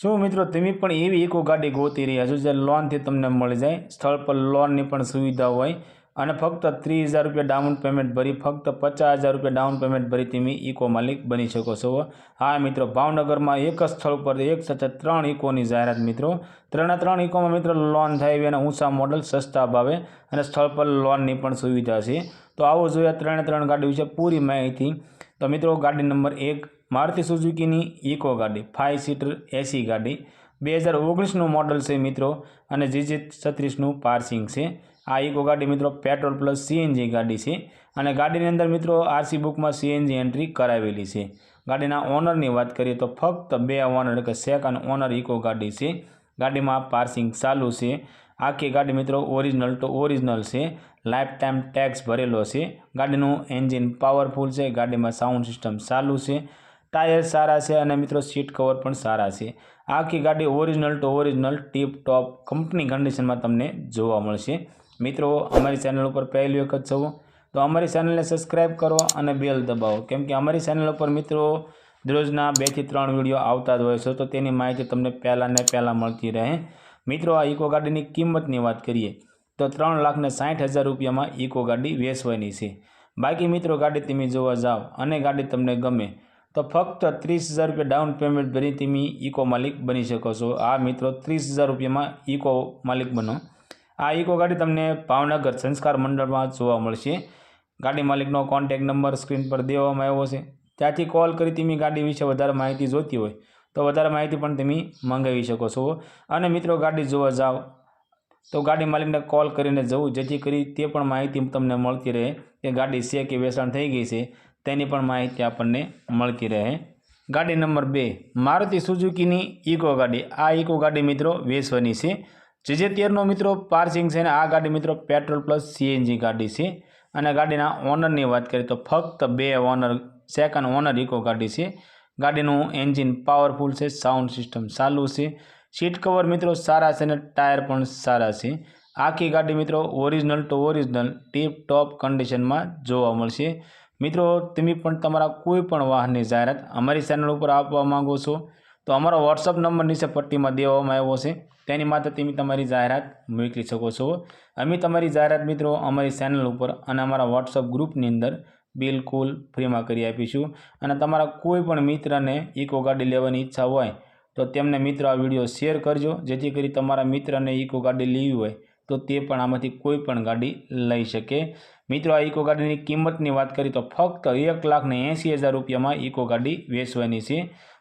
શું મિત્રો, તમે પણ એવી ઇકો ગાડી ગોતી રહ્યા છો જે લોનથી તમને મળી જાય? સ્થળ પર લોનની પણ સુવિધા હોય અને ફક્ત ત્રીસ હજાર રૂપિયા ડાઉન પેમેન્ટ ભરી, ફક્ત પચાસ હજાર રૂપિયા ડાઉન પેમેન્ટ ભરી તમે ઇકો માલિક બની શકો છો. હા મિત્રો, ભાવનગરમાં એક જ સ્થળ પર એક સાથે ત્રણ ઇકોની જાહેરાત મિત્રો. ત્રણે ત્રણ ઇકોમાં મિત્રો લોન થાય એવી અને ઊંચા મોડલ સસ્તા ભાવે અને સ્થળ પર લોનની પણ સુવિધા છે. તો આવો જોઈએ ત્રણે ત્રણ ગાડી વિશે પૂરી માહિતી. તો મિત્રો, ગાડી નંબર એક મારુતિ સુઝુકીની ઇકો ગાડી ફાઇવ સીટર એસી ગાડી, બે હજાર ઓગણીસનું મોડલ છે મિત્રો અને જીજે છત્રીસનું પાર્સિંગ છે. આ ઇકો ગાડી મિત્રો પેટ્રોલ પ્લસ સીએનજી ગાડી છે અને ગાડીની અંદર મિત્રો આરસી બુકમાં સીએનજી એન્ટ્રી કરાવેલી છે. ગાડીના ઓનરની વાત કરીએ તો ફક્ત બે ઓનર એટલે કે સેકન્ડ ઓનર ઇકો ગાડી છે. ગાડીમાં પાર્સિંગ ચાલુ છે. આખી ગાડી મિત્રો ઓરિજિનલ તો ઓરિજિનલ છે. લાઈફ ટાઈમ ટેક્સ ભરેલો છે. ગાડીનું એન્જિન પાવરફુલ છે. ગાડીમાં સાઉન્ડ સિસ્ટમ ચાલુ છે. ટાયર સારા છે અને મિત્રો સીટ કવર પણ સારા છે. આખી ગાડી original to original tip top company કન્ડિશનમાં તમને જોવા મળશે. મિત્રો, અમારી ચેનલ ઉપર પહેલી વખત જવો તો અમારી ચેનલને સબસ્ક્રાઈબ કરો અને બેલ દબાવો. કેમ કે અમારી ચેનલ ઉપર મિત્રો દરરોજના બેથી ત્રણ વીડિયો આવતા જ હોય છે, તો તેની માહિતી તમને પહેલાં ને પહેલાં મળતી રહે. મિત્રો, આ ઇકો ગાડીની કિંમતની વાત કરીએ, તો ત્રણ લાખને સાઠ હજાર રૂપિયામાં ઇકો ગાડી વેચવાની છે. બાકી મિત્રો, ગાડી તમે જોવા જાઓ અને ગાડી તમને ગમે તો ફક્ત ત્રીસ હજાર રૂપિયા ડાઉન પેમેન્ટ ભરી તમે ઇકો માલિક બની શકો છો. આ મિત્રો, ત્રીસ હજાર રૂપિયામાં ઇકો માલિક બનો. આ ઇકો ગાડી તમને ભાવનગર સંસ્કાર મંડળમાં જોવા મળશે. ગાડી માલિકનો કોન્ટેક નંબર સ્ક્રીન પર દેવામાં આવ્યો છે. ત્યાંથી કોલ કરી તમે ગાડી વિશે વધારે માહિતી જોતી હોય તો વધારે માહિતી પણ તમે મંગાવી શકો છો. અને મિત્રો, ગાડી જોવા જાઓ તો ગાડી માલિકને કોલ કરીને જવું, જેથી કરી તે પણ માહિતી તમને મળતી રહે કે ગાડી છે કે વેચાણ થઈ ગઈ છે. તેની પણ માહિતી આપણને મળતી રહે. ગાડી નંબર બે, મારુતિ સુઝુકીની ઇકો ગાડી. આ ઇકો ગાડી મિત્રો વેસવાની છે. જે જે તેરનો મિત્રો પાર્સિંગ છે ને આ ગાડી મિત્રો પેટ્રોલ પ્લસ સીએનજી ગાડી છે. અને ગાડીના ઓનરની વાત કરીએ તો ફક્ત બે ઓનર સેકન્ડ ઓનર ઇકો ગાડી છે. ગાડીનું એન્જિન પાવરફુલ છે સાઉન્ડ સિસ્ટમ ચાલુ છે. સીટ કવર મિત્રો સારા છે અને ટાયર પણ સારા છે. આખી ગાડી મિત્રો original to original tip top કન્ડિશનમાં જોવા મળશે. મિત્રો, તમે પણ તમારા કોઈ પણ વાહનની જાહેરાત અમારી ચેનલ ઉપર આપવા માંગો છો, તો અમારો વોટ્સઅપ નંબર નીચે પટ્ટીમાં દેવામાં આવ્યો છે. તેની માટે તમે તમારી જાહેરાત મોકલી શકો છો. અમે તમારી જાહેરાત મિત્રો અમારી ચેનલ ઉપર અને અમારા વોટ્સઅપ ગ્રુપની અંદર બિલકુલ ફ્રીમાં કરી આપીશું. અને તમારા કોઈ પણ મિત્રને ઇકો ગાડી લેવાની ઈચ્છા હોય, તો તેમને મિત્રો આ વીડિયો શેર કરજો. જેથી કરી તમારા મિત્રને ઇકો ગાડી લેવી હોય. તો તે પણ આમાંથી કોઈ પણ ગાડી લઈ શકે. મિત્રો, આ ઇકો ગાડીની કિંમતની વાત કરીએ તો ફક્ત એક લાખ ને એંસી હજાર રૂપિયામાં ઇકો ગાડી વેચવાની છે.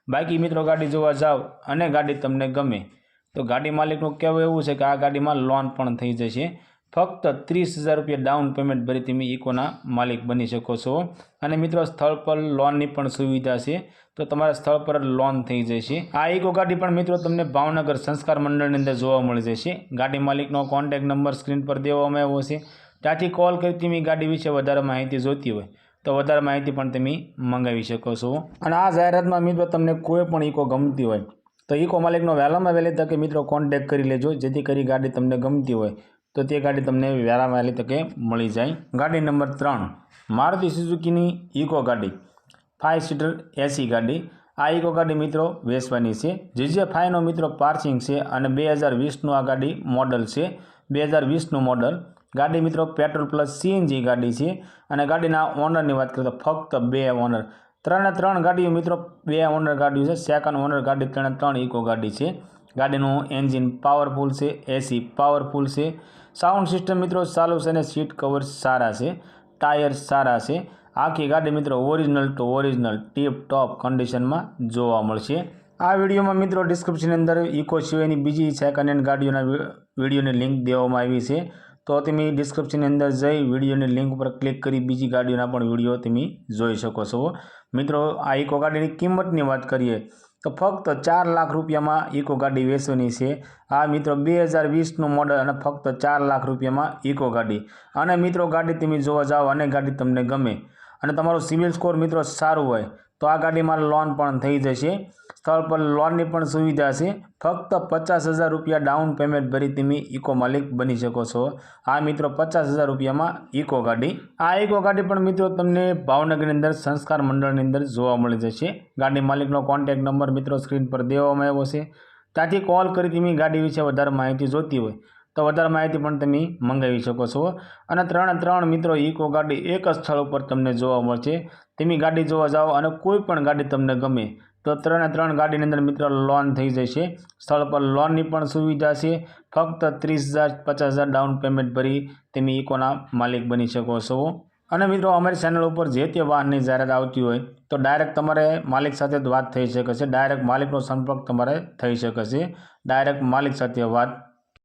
બાકી મિત્રો, ગાડી જોવા જાઓ અને ગાડી તમને ગમે તો ગાડી માલિકનું કહેવું એવું છે કે આ ગાડીમાં લોન પણ થઈ જશે. ફક્ત ત્રીસ હજાર રૂપિયા ડાઉન પેમેન્ટ ભરી તમે ઇકોના માલિક બની શકો છો. અને મિત્રો, સ્થળ પર લોનની પણ સુવિધા છે. તો તમારા સ્થળ પર લોન થઈ જશે. આ ઇકો ગાડી પણ મિત્રો તમને ભાવનગર સંસ્કાર મંડળની અંદર જોવા મળી જશે. ગાડી માલિકનો કોન્ટેક નંબર સ્ક્રીન પર દેવામાં આવ્યો છે. ત્યાંથી કોલ કરી તમે ગાડી વિશે વધારે માહિતી જોઈતી હોય તો વધારે માહિતી પણ તમે મંગાવી શકો છો. અને આ જાહેરાતમાં મિત્રો તમને કોઈ પણ ઇકો ગમતી હોય તો ઇકો માલિકનો વહેલામાં વહેલી તકે મિત્રો કોન્ટેક કરી લેજો. જેથી કરી ગાડી તમને ગમતી હોય. તો તે ગાડી તમને વહેલામાં વહેલી તકે મળી જાય. ગાડી નંબર ત્રણ, મારુતિ સુઝુકીની ઇકો ગાડી ફાઇવ સીટર એસી ગાડી. આ ઇકો ગાડી મિત્રો વેચવાની છે. જે જે ફાઈનો મિત્રો પાર્સિંગ છે અને બે હજાર વીસનું આ ગાડી મોડલ છે. બે હજાર વીસનું મોડલ ગાડી મિત્રો પેટ્રોલ પ્લસ સીએનજી ગાડી છે અને ગાડીના ઓનરની વાત કરીએ તો ફક્ત બે ઓનર ત્રણે ત્રણ ગાડીઓ મિત્રો બે ઓનર ગાડીઓ છે. સેકન્ડ ઓનર ગાડી, ત્રણે ત્રણ ઇકો ગાડી છે. ગાડીનું એન્જિન પાવરફુલ છે એસી પાવરફુલ છે. સાઉન્ડ સિસ્ટમ મિત્રો ચાલુ છે અને સીટ કવર સારા છે ટાયર સારા છે. આખી ગાડી મિત્રો original to original tip top કન્ડિશનમાં જોવા મળશે. આ વિડીયોમાં મિત્રો ડિસ્ક્રિપ્શનની અંદર ઇકો સિવાયની બીજી સેકન્ડ હેન્ડ ગાડીઓના વિડીયોની લિંક દેવામાં આવી છે. તો તમે ડિસ્ક્રિપ્શનની અંદર જઈ વિડીયોની લિંક ઉપર ક્લિક કરી બીજી ગાડીઓના પણ વીડિયો તમે જોઈ શકો છો. મિત્રો, આ ઇકો ગાડીની કિંમતની વાત કરીએ તો ફક્ત ચાર લાખ રૂપિયામાં ઇકો ગાડી વેચવાની છે. આ મિત્રો, બે હજાર વીસનું મોડલ અને ફક્ત ચાર લાખ રૂપિયામાં ઇકો ગાડી. અને મિત્રો, ગાડી તમે જોવા જાઓ, અને ગાડી તમને ગમે. અને તમારો સિવિલ સ્કોર મિત્રો સારું હોય, તો આ ગાડી મારે લોન પણ થઈ જશે. સ્થળ પર લોનની પણ સુવિધા છે. ફક્ત પચાસ હજાર રૂપિયા ડાઉન પેમેન્ટ ભરી તમે ઇકો માલિક બની શકો છો. આ મિત્રો, પચાસ હજાર રૂપિયામાં ઇકો ગાડી. આ ઇકો ગાડી પણ મિત્રો તમને ભાવનગરની અંદર સંસ્કાર મંડળની અંદર જોવા મળી જશે. ગાડી માલિકનો કોન્ટેક નંબર મિત્રો સ્ક્રીન પર દેવામાં આવ્યો છે. ત્યાંથી કોલ કરી તમે ગાડી વિશે વધારે માહિતી જોતી હોય. તો વધારે માહિતી પણ તમે મંગાવી શકો છો. અને ત્રણે ત્રણ મિત્રો ઇકો ગાડી એક જ સ્થળ ઉપર તમને જોવા મળશે. તમે ગાડી જોવા જાઓ અને કોઈ પણ ગાડી તમને ગમે, તો ત્રણે ત્રણ ગાડીની અંદર મિત્રો લોન થઈ જશે. સ્થળ પર લોનની પણ સુવિધા છે. ફક્ત ત્રીસ હજાર, પચાસ હજાર ડાઉન પેમેન્ટ ભરી તમે ઇકોના માલિક બની શકો છો. અને મિત્રો અમારી ચેનલ ઉપર જે તે વાહનની જાહેરાત આવતી હોય, તો ડાયરેક્ટ તમારે માલિક સાથે જ વાત થઈ શકે છે. ડાયરેક્ટ માલિકનો સંપર્ક તમારે થઈ શકે છે. ડાયરેક્ટ માલિક સાથે વાત